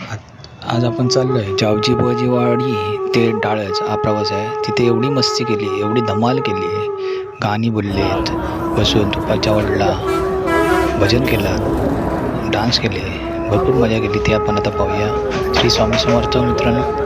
आ- आज आपण चाललो आहे जावजी बुवाजी वाडी. ते डाळच हा प्रवास आहे. तिथे एवढी मस्ती केली एवढी धमाल केली. आहे गाणी बोललेत बसून तुपाच्या वडला. भजन केलं डान्स केले भरपूर मजा केली. ती आपण आता पाहूया. श्री स्वामी समर्थ मित्रांनो.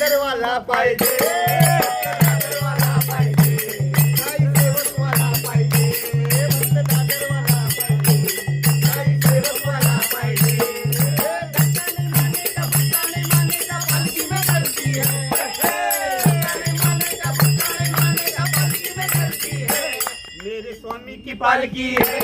आदरवाला पाहिजे पालकी है।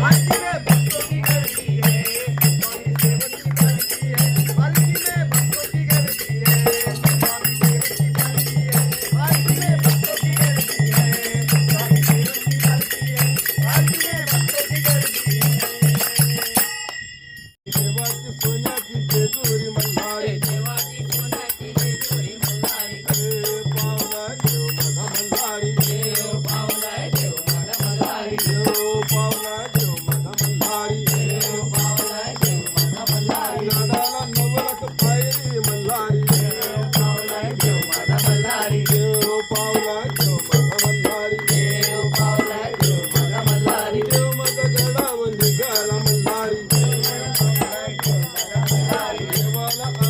மாட்டிலே I come you up.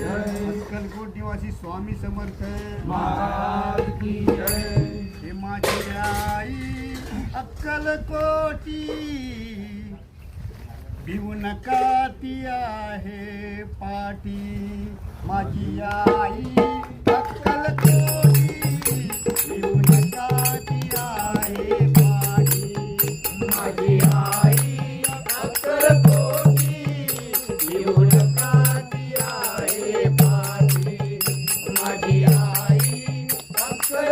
Akkalkot निवासी स्वामी समर्थ हिमाचल आई अक्कलकोटी भिवन काती आहे पाठी माझी आई अक्कलकोटी भिवून काती आहे पाठी माझी आई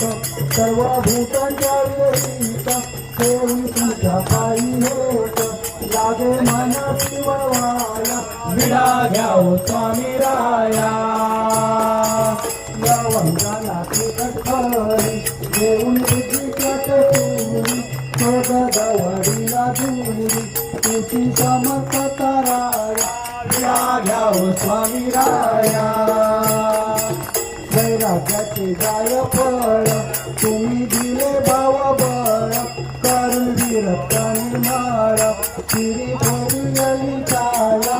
जोत सर्व भूतांच्या विरहित होऊन तुझ्या पायी होत. लागे मना शिववाया विडा घ्याव स्वामी राया. या वंगाला खरी देऊन तुझी कटपुरी शोध गवडीला दुरी तुझी समर्थता राया विडा घ्याव स्वामी राया. जय वैराग्याचे गाय बाळा तुम्ही दिले भाव बळ करून विरक्त निर्मळ श्री भोरी काया